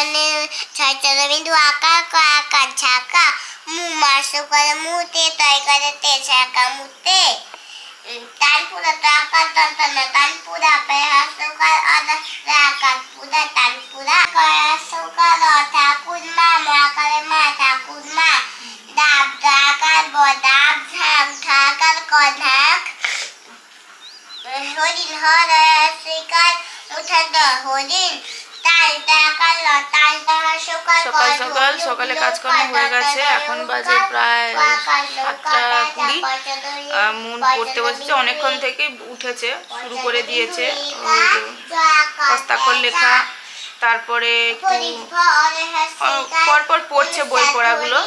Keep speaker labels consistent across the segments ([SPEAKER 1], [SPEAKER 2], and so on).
[SPEAKER 1] 저는 절대로 도와가고 아까 자가 무마수가 무대 따이가 때 자가 무대 단보다 아까 단단나 단보다 배하수가 아다 아까 보다 단보다 거야수가 너 다군마 마가레 마 다군마 답다가 뭐답 상타가 건학 호린 허라 수가 못한다 호린
[SPEAKER 2] সকাল সকাল সকালে কাজকর্ম হয়ে গেছে। এখন বাজে প্রায় সাতটা কুড়ি। মন পড়তে বসেছে। অনেকক্ষণ থেকে উঠেছে শুরু করে দিয়েছে। হস্তাক্ষর লেখা তারপরে পরপর পড়ছে বই পড়াগুলো।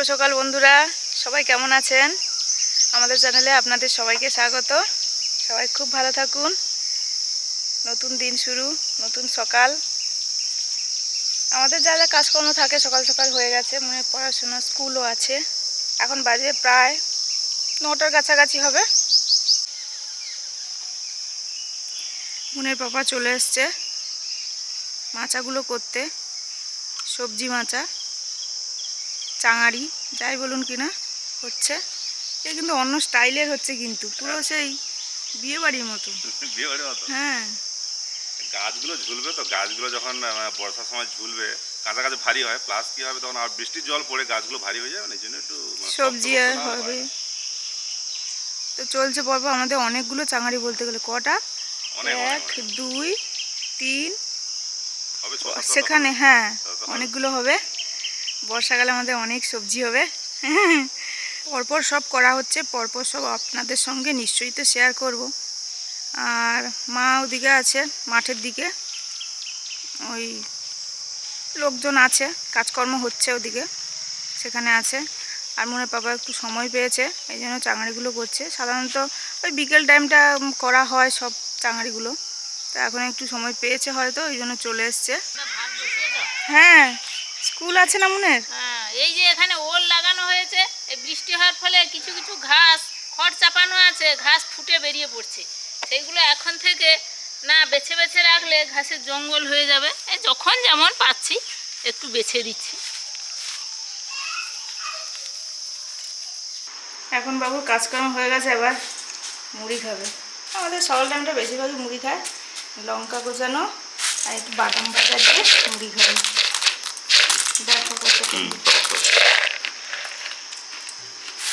[SPEAKER 2] শুভ সকাল বন্ধুরা। সবাই কেমন আছেন? আমাদের চ্যানেলে আপনাদের সবাইকে স্বাগত। সবাই খুব ভালো থাকুন। নতুন দিন শুরু, নতুন সকাল। আমাদের যা যা কাজকর্ম থাকে সকাল সকাল হয়ে গেছে, মনে পড়াশোনা, স্কুলও আছে। এখন বাজে প্রায় নটার কাছাকাছি হবে। মনের পাপা চলে এসছে মাচাগুলো করতে, সবজি মাচা। চাঙারি যাই বলুন কি না হচ্ছে। এ কিন্তু অন্য স্টাইলের হচ্ছে কিন্তু পুরো সেই বিয়ে বাড়ির মতো।
[SPEAKER 3] বিয়ে বাড়ির মতো।
[SPEAKER 2] হ্যাঁ।
[SPEAKER 3] গাছগুলো ঝুলবে তো গাছগুলো যখন বর্ষার সময় ঝুলবে কাঁচা কাছে ভারী হয় প্লাস কি হবে তখন আর বৃষ্টির জল পড়ে গাছগুলো ভারী হয়ে যাবে না এই জন্য একটু
[SPEAKER 2] সবজি আর হবে। তো চলছে পর্ব আমাদের অনেকগুলো চাঙারি বলতে গেলে কটা?
[SPEAKER 3] অনেক
[SPEAKER 2] এক দুই তিন সেখানে হ্যাঁ অনেকগুলো হবে। বর্ষাকালে আমাদের অনেক সবজি হবে। পরপর সব করা হচ্ছে, পরপর সব আপনাদের সঙ্গে নিশ্চয়ই তো শেয়ার করব। আর মা ওদিকে আছে মাঠের দিকে, ওই লোকজন আছে, কাজকর্ম হচ্ছে ওদিকে, সেখানে আছে। আর মনে বাবা একটু সময় পেয়েছে, এই জন্য চাঙাড়িগুলো করছে। সাধারণত ওই বিকেল টাইমটা করা হয় সব চাঙাড়িগুলো। তা এখন একটু সময় পেয়েছে হয়তো, ওই জন্য চলে এসছে। হ্যাঁ স্কুল আছে না মনে
[SPEAKER 4] হ্যাঁ এই যে এখানে ওল লাগানো হয়েছে এই বৃষ্টি হওয়ার ফলে কিছু কিছু ঘাস খড় চাপানো আছে ঘাস ফুটে বেরিয়ে পড়ছে। সেইগুলো এখন থেকে না বেছে বেছে রাখলে ঘাসের জঙ্গল হয়ে যাবে। যখন যেমন পাচ্ছি একটু বেছে দিচ্ছি।
[SPEAKER 2] এখন বাবুর কাজকর্ম হয়ে গেছে এবার মুড়ি খাবে। আমাদের সকাল টাইমটা বেশিরভাগই মুড়ি খায়। লঙ্কা গোছানো আর একটু বাদাম ভাজা দিয়ে মুড়ি খাবে দেখো কত
[SPEAKER 3] হুম, টক টক।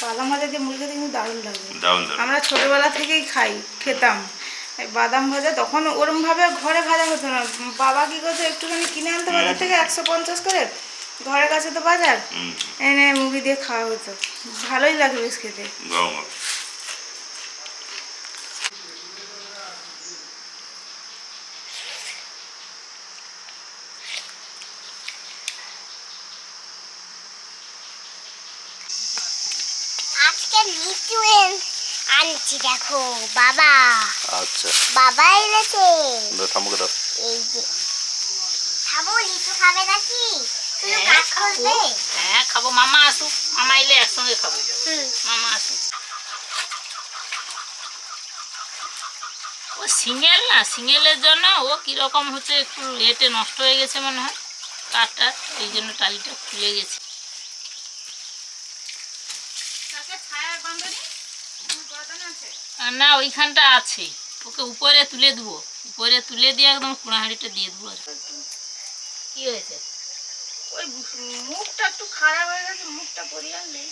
[SPEAKER 2] বাদাম ভাজা দিয়ে মুড়ি খেতে কিন্তু দারুণ লাগে। আমরা ছোটবেলা থেকেই খাই খেতাম। বাদাম ভাজা তখন ওরমভাবে ঘরে ভাজা হতো না। বাবা কী করতো একটুখানি কিনে আনতো বাজার থেকে একশো পঞ্চাশ করে। ঘরের কাছে তো বাজার। এনে মুড়ি দিয়ে খাওয়া হতো। ভালোই লাগে বেশ খেতে
[SPEAKER 3] গরম গরম।
[SPEAKER 1] আজকে লিচু এন- আনছি দেখো বাবা।
[SPEAKER 3] আচ্ছা।
[SPEAKER 1] বাবা এনেছে।
[SPEAKER 3] দাও ঠাম্মুকে দাও।
[SPEAKER 1] এই যে। খাব লিচু খাবে নাকি? শুধু
[SPEAKER 4] হ্যাঁ,
[SPEAKER 1] কাজ করবে
[SPEAKER 4] হ্যাঁ খাব মামা আসুক। মামা এলে একসঙ্গে খাব।
[SPEAKER 1] হুম।
[SPEAKER 4] মামা আসুক। ও সিঙ্গেল না সিঙ্গেলের জন্য ও কীরকম হচ্ছে একটু এটে নষ্ট হয়ে গেছে মনে হয়। কাঠটা এই জন্য টালিটা খুলে গেছে আর না ওইখানটা আছে। ওকে উপরে তুলে দেবো। উপরে তুলে দিয়ে একদম কুড়াহাড়িটা দিয়ে দেবো আর কি। হয়েছে?
[SPEAKER 2] ওই মুখটা একটু খারাপ হয়ে গেছে মুখটা পরিয়ে আনলে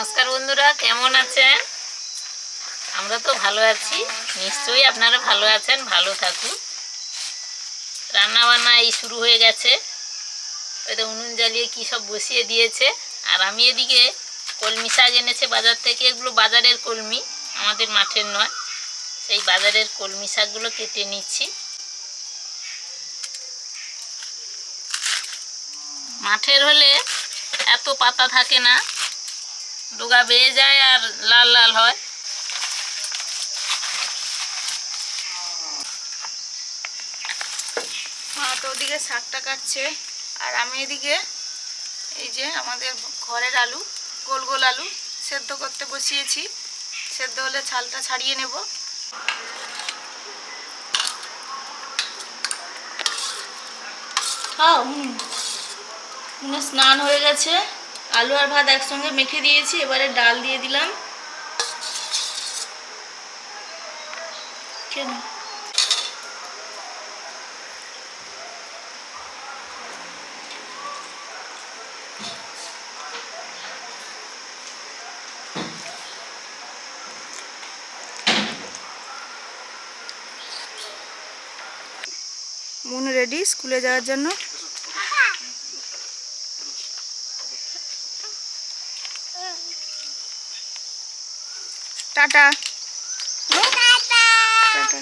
[SPEAKER 4] নমস্কার বন্ধুরা, কেমন আছেন? আমরা তো ভালো আছি। নিশ্চয়ই আপনারা ভালো আছেন, ভালো থাকুন। রান্না বান্না এই শুরু হয়ে গেছে। ওই তো উনুন জ্বালিয়ে কী সব বসিয়ে দিয়েছে। আর আমি এদিকে কলমি শাক এনেছে বাজার থেকে। এগুলো বাজারের কলমি, আমাদের মাঠের নয়। সেই বাজারের কলমি শাকগুলো কেটে নিচ্ছি। মাঠের হলে এত পাতা থাকে না। ডোগা বেয়ে যায় আর লাল লাল হয়।
[SPEAKER 2] তো ওদিকে শাকটা কাটছে, আর আমি এদিকে এই যে আমাদের ঘরের আলু, গোল গোল আলু সেদ্ধ করতে বসিয়েছি। সেদ্ধ হলে ছালটা ছাড়িয়ে নেব। স্নান হয়ে গেছে। আলু আর ভাত একসঙ্গে মেখে দিয়েছি, এবারে ডাল দিয়ে দিলাম। কেন মন রেডি স্কুলে যাওয়ার জন্য। টাটা। টাটা।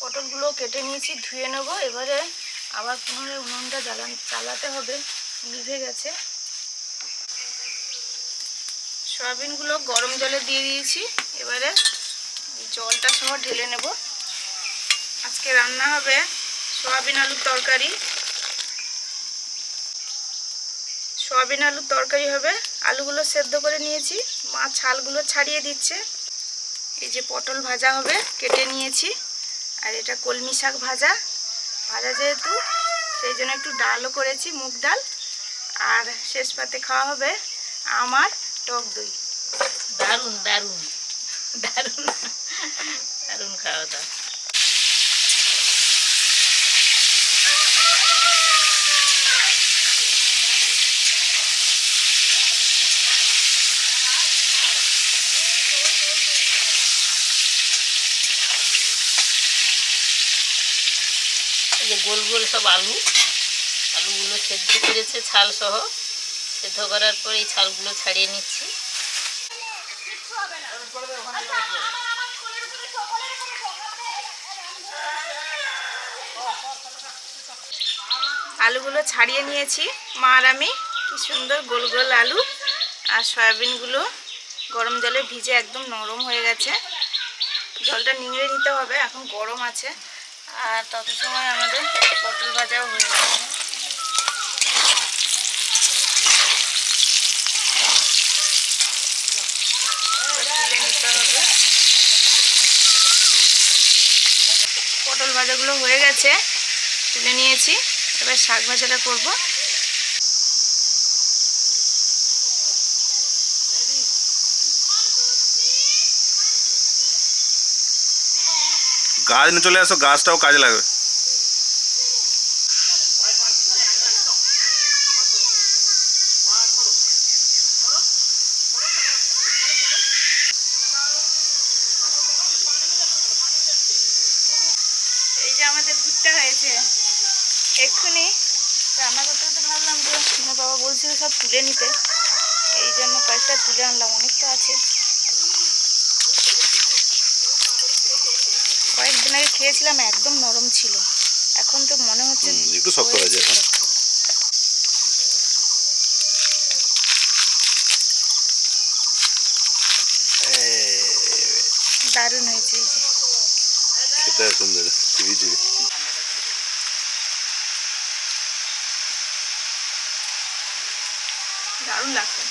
[SPEAKER 2] পটলগুলো কেটে নিয়েছি ধুয়ে নেব। এবারে আবার পুনরায় উনুনটা জ্বালান চালাতে হবে। নিভে গেছে। সয়াবিনগুলো গরম জলে দিয়ে দিয়েছি। এবারে জলটা সহ ঢেলে নেব। আজকে রান্না হবে সয়াবিন আলুর তরকারি। সয়াবিন আলুর তরকারি হবে, আলুগুলো সেদ্ধ করে নিয়েছি, মা ছালগুলো ছাড়িয়ে দিচ্ছে। এই যে পটল ভাজা হবে, কেটে নিয়েছি। আর এটা কলমি শাক ভাজা। ভাজা যেহেতু, সেই জন্য একটু ডালও করেছি, মুগ ডাল। আর শেষ পাতে খাওয়া হবে আমার টক দই।
[SPEAKER 4] দারুণ দারুণ। দারুণ। দারুণ খাওয়া দাওয়া। যে গোল গোল সব আলু, আলুগুলো সেদ্ধ করেছে ছাল সহ সেদ্ধ করার পর এই ছালগুলো ছাড়িয়ে নিচ্ছি।
[SPEAKER 2] আলুগুলো ছাড়িয়ে নিয়েছি। মা আর আমি, কি সুন্দর গোল গোল আলু আর সয়াবিনগুলো গরম জলে ভিজে একদম নরম হয়ে গেছে। জলটা নিংড়ে নিতে হবে, এখন গরম আছে। আর তত সময় আমাদের পটল ভাজাও হয়ে গেছে পটল ভাজাগুলো হয়ে গেছে, তুলে নিয়েছি। এবার শাক ভাজাটা করব।
[SPEAKER 3] গাছ নিয়ে চলে আসো গাছটাও কাজে লাগবে
[SPEAKER 2] এই যে আমাদের ভুট্টা হয়েছে এক্ষুনি রান্না করতে করতে ভাবলাম যে আমার বাবা বলছিল সব তুলে নিতে এই জন্য কয়েকটা তুলে আনলাম অনেকটা আছে কয়েকদিন আগে খেয়েছিলাম একদম নরম ছিল এখন তো মনে হচ্ছে
[SPEAKER 3] হুম, একটু শক্ত হয়েছে এখন।
[SPEAKER 2] শক্ত। দারুণ হয়েছে
[SPEAKER 3] খেতে সুন্দর চিবি চিবি
[SPEAKER 2] দারুণ লাগছে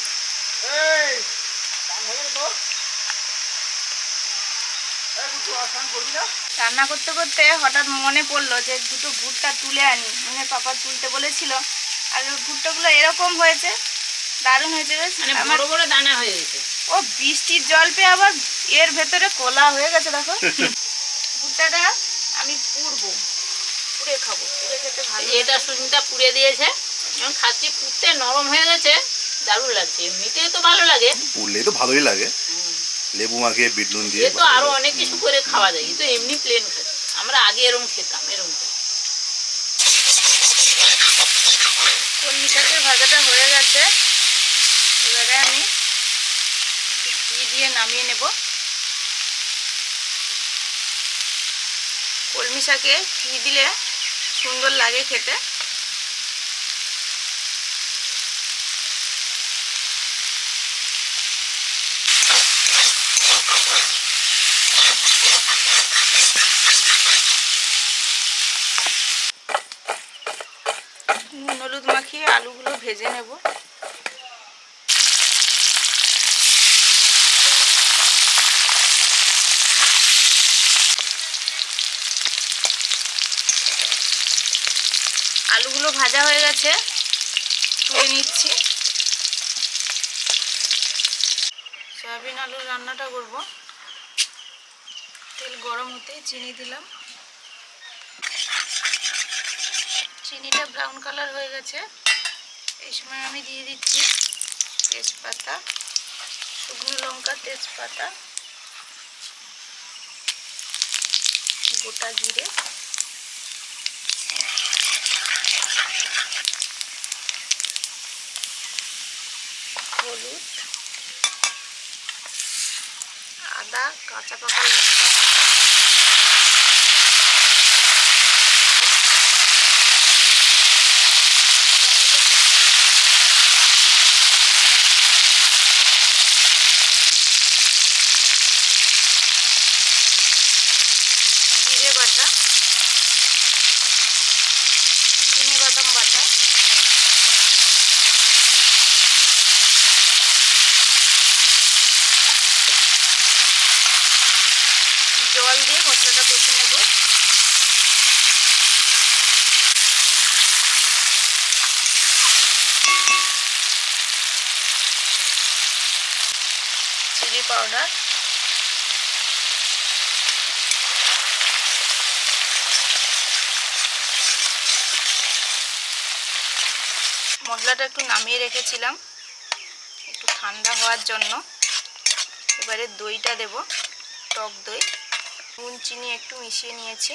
[SPEAKER 2] রান্না করতে করতে হঠাৎ মনে পড়ল যে দুটো ভুট্টা তুলে আনি। মানে পাপা তুলতে বলেছিল। আর ওই ভুট্টাগুলো এরকম হয়েছে দারুণ হয়েছে বেশ।
[SPEAKER 4] মানে বড় বড় দানা হয়ে গেছে।
[SPEAKER 2] ও বৃষ্টির জল পেয়ে আবার এর ভেতরে কোলা হয়ে গেছে দেখো। ভুট্টাটা আমি পুড়বো পুড়ে খাব পুড়ে খেতে ভালো
[SPEAKER 4] এটা সুজিটা পুড়ে দিয়েছে এবং খাচ্ছি পুড়তে নরম হয়ে গেছে দারুণ লাগছে এমনিতে তো ভালো লাগে।
[SPEAKER 3] উঠলেই তো ভালোই লাগে। লেবু মাখিয়ে বিট নুন দিয়ে
[SPEAKER 4] তো আরও অনেক কিছু করে খাওয়া যায় তো এমনি প্লেন খাচ্ছি আমরা আগে এরম খেতাম এরম করে।
[SPEAKER 2] কলমি শাকের ভাজাটা হয়ে গেছে। এবারে আমি ঘি দিয়ে নামিয়ে নেব। কলমি শাকে ঘি দিলে সুন্দর লাগে খেতে নুন হলুদ মাখিয়ে আলুগুলো ভেজে নেব। আলুগুলো ভাজা হয়ে গেছে, তুলে নিচ্ছি। সয়াবিন আলুর রান্নাটা করব। তেল গরম হতে চিনি দিলাম। চিনিটা ব্রাউন কালার হয়ে গেছে। এই সময় আমি দিয়ে দিচ্ছি তেজপাতা, শুকনো লঙ্কা, তেজপাতা, গোটা জিরে। হলুদ, আদা, কাঁচা পাকা লঙ্কা বাটা টমেটো কুচি জিরে বাটা চিনি বাদাম বাটা জল দিয়ে মশলাটা কষে নেব। চিলি পাউডার মশলাটা একটু নামিয়ে রেখেছিলাম। একটু ঠান্ডা হওয়ার জন্য। এবারে দইটা দেব, টক দই। নুন চিনি একটু মিশিয়ে নিয়েছি।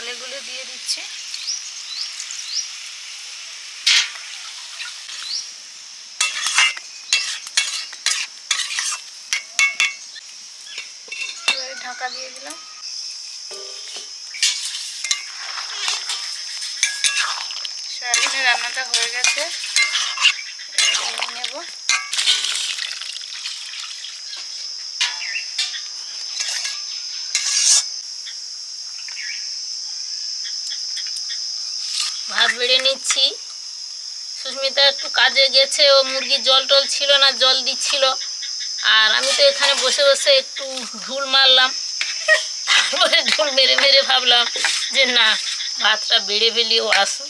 [SPEAKER 2] জলেগুলো দিয়ে দিচ্ছি। ঢাকা দিয়ে দিলাম। সয়াবিনের রান্নাটা হয়ে গেছে। নেব।
[SPEAKER 4] বেড়ে নিচ্ছি। সুস্মিতা একটু কাজে গেছে, ও মুরগির জল টল ছিল না, জল দিচ্ছিল। আর আমি তো এখানে বসে বসে একটু ঢুল মারলাম। তারপরে ঝুল মেরে মেরে ভাবলাম যে না, ভাতটা বেড়ে ফেলিও আসুন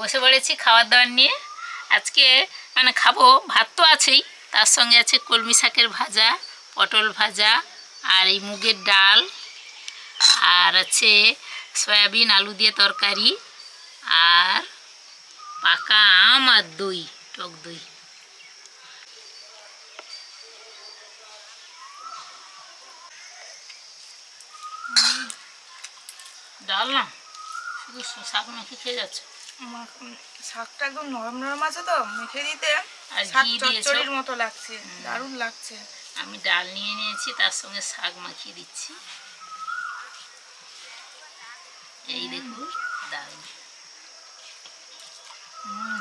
[SPEAKER 4] বসে পড়েছি খাবার দাবার নিয়ে। আজকে মানে খাব, ভাত তো আছেই। তার সঙ্গে আছে কলমি শাকের ভাজা, পটল ভাজা, আর এই মুগের ডাল, আর আছে সয়াবিন, আলু দিয়ে তরকারি, আর পাকা আম আর দই, টক দই। ডাল না, শুধু শাক মাখি খেয়ে যাচ্ছে।
[SPEAKER 2] শাকটা একদম নরম নরম আছে তো মেখে দিতে
[SPEAKER 4] আর
[SPEAKER 2] শাক চচ্চড়ির মতো লাগছে দারুণ লাগছে।
[SPEAKER 4] আমি ডাল নিয়ে নিয়েছি তার সঙ্গে শাক মাখিয়ে দিচ্ছি। এই দেখুন ডাল হুম।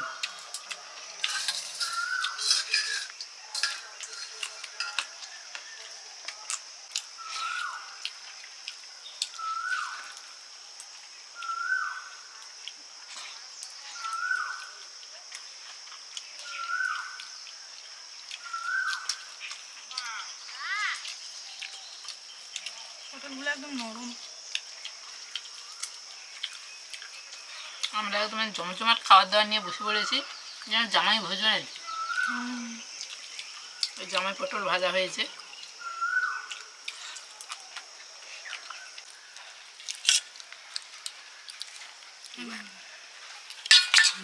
[SPEAKER 2] পটলগুলো একদম নরম।
[SPEAKER 4] আমরা একদম জমজমাট খাবার দাবার নিয়ে বসে পড়েছি। যেন জামাই ভোজনের। ওই জামাই পটল ভাজা হয়েছে।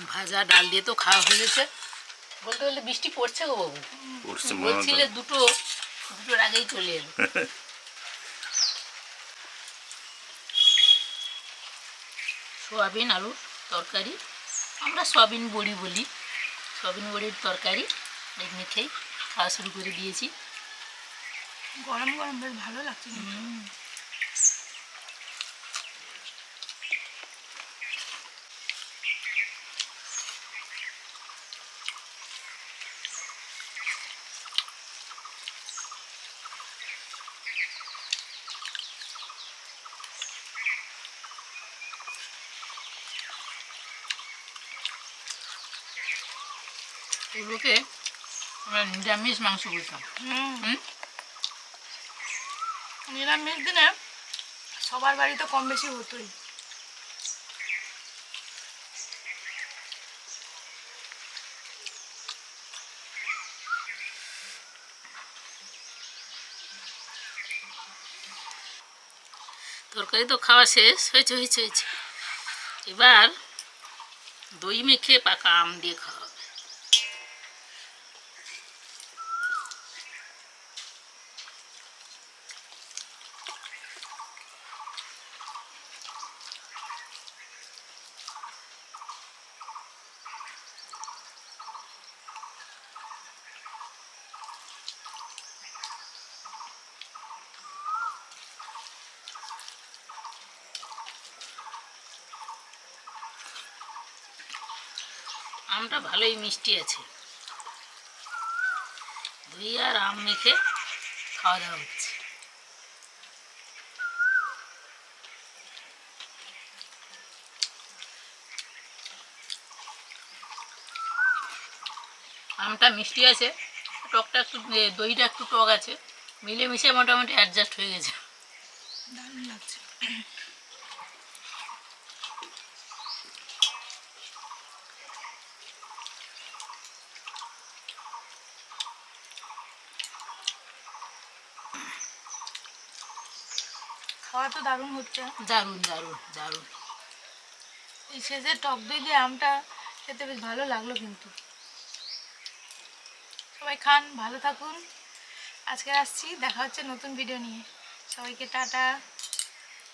[SPEAKER 4] ভাজা ডাল দিয়ে তো খাওয়া হয়েছে। বলতে বলতে বৃষ্টি পড়ছে গো বাবু। বলছিলে দুটো দুটোর আগেই চলে এলো। সোয়াবিন আলুর তরকারি। আমরা সোয়াবিন বড়ি বলি। সয়াবিন বড়ির তরকারি এমনি খেয়ে খাওয়া শুরু করে দিয়েছি।
[SPEAKER 2] গরম গরম বেশ ভালো লাগছে।
[SPEAKER 4] এগুলোকে আমরা নিরামিষ মাংস বলতাম
[SPEAKER 2] নিরামিষ দিনে সবার বাড়িতে কম বেশি হতোই।
[SPEAKER 4] তরকারি তো খাওয়া শেষ হয়েছে হয়েছে হয়েছে। এবার দই মেখে পাকা আম দিয়ে খাওয়া হবে আমটা ভালোই মিষ্টি আছে। দই আর আম মেখে খাওয়া দাওয়া হচ্ছে। আমটা মিষ্টি আছে। টকটা একটু দইটা একটু টক আছে। মিলেমিশে মোটামুটি অ্যাডজাস্ট হয়ে গেছে
[SPEAKER 2] দারুণ লাগছে খাওয়া তো দারুণ হচ্ছে।
[SPEAKER 4] দারুণ দারুণ দারুণ।
[SPEAKER 2] এই শেষে টক দই দিয়ে আমটা খেতে বেশ ভালো লাগল কিন্তু। সবাই খান ভালো থাকুন। আজকে আসছি দেখা হচ্ছে নতুন ভিডিও নিয়ে। সবাইকে টাটা।